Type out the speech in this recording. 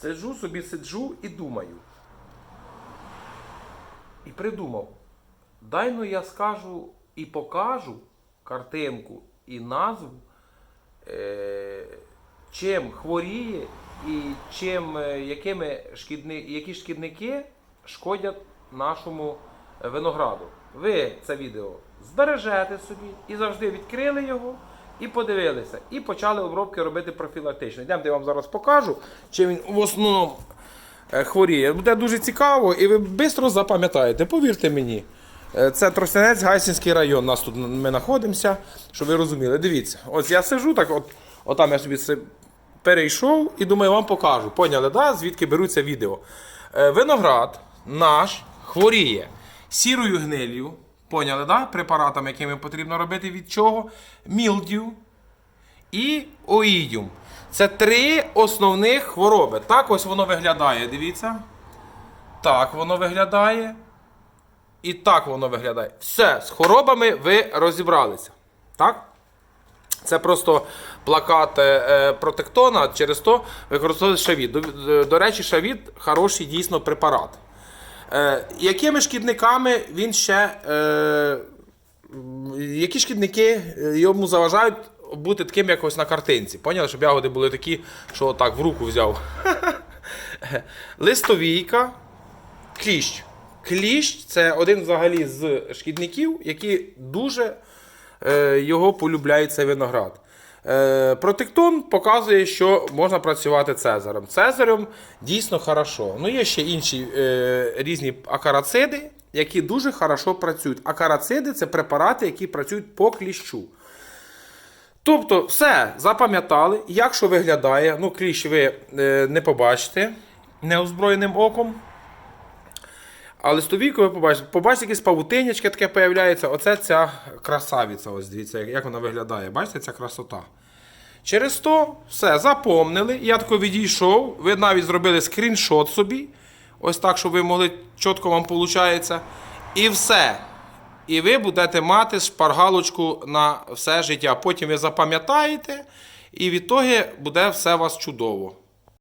Сиджу собі, сиджу і думаю. І придумав. Дай ну я скажу і покажу картинку і назву, е, чим хворіє і чим, е, якими шкідни, які шкідники шкодять нашому е, винограду. Ви це відео збережете собі і завжди відкрили його і подивилися. І почали обробки робити профілактично. Йдемо, я вам зараз покажу, чим він в основному е, хворіє. Буде дуже цікаво, і ви швидко запам'ятаєте. Повірте мені. Е, Це Тростянець, Гайсінський район. Нас тут ми знаходимося, щоб ви розуміли. Дивіться, ось я сижу, так от, отам я собі перейшов і думаю, вам покажу. Поняли, да? звідки беруться відео. Е, Виноград наш хворіє сірою гнилью. Поняли, да? препаратами, якими потрібно робити від чого? Мілдю, і оїдіум. Це три основних хвороби. Так ось воно виглядає, дивіться. Так воно виглядає. І так воно виглядає. Все, з хворобами ви розібралися. Так? Це просто плакат е, е, протектона, через то використовується шавіт. До речі, шавіт хороший дійсно препарат. Е, якими шкідниками він ще. Е, які шкідники йому заважають бути таким, як ось на картинці? Поняли, щоб ягоди були такі, що отак в руку взяв. Листовійка, кліщ. Кліщ це один взагалі з шкідників, які дуже е, його полюбляють цей виноград. Е, протектон показує, що можна працювати цезарем. Цезарем дійсно хорошо. Ну, є ще інші е, різні акарациди, які дуже хорошо працюють. Акарациди це препарати, які працюють по кліщу. Тобто, все запам'ятали, як що виглядає. Ну, кліщ ви е, не побачите неозброєним оком. А листовійку ви побачите, побачите, якесь павутинячке таке появляється. Оце ця красавиця. Ось дивіться, як вона виглядає. Бачите, ця красота. Через то все, запомнили. Я тако відійшов. Ви навіть зробили скріншот собі. Ось так, щоб ви могли чітко вам виходить. І все. І ви будете мати шпаргалочку на все життя. Потім ви запам'ятаєте, і відтоді буде все у вас чудово.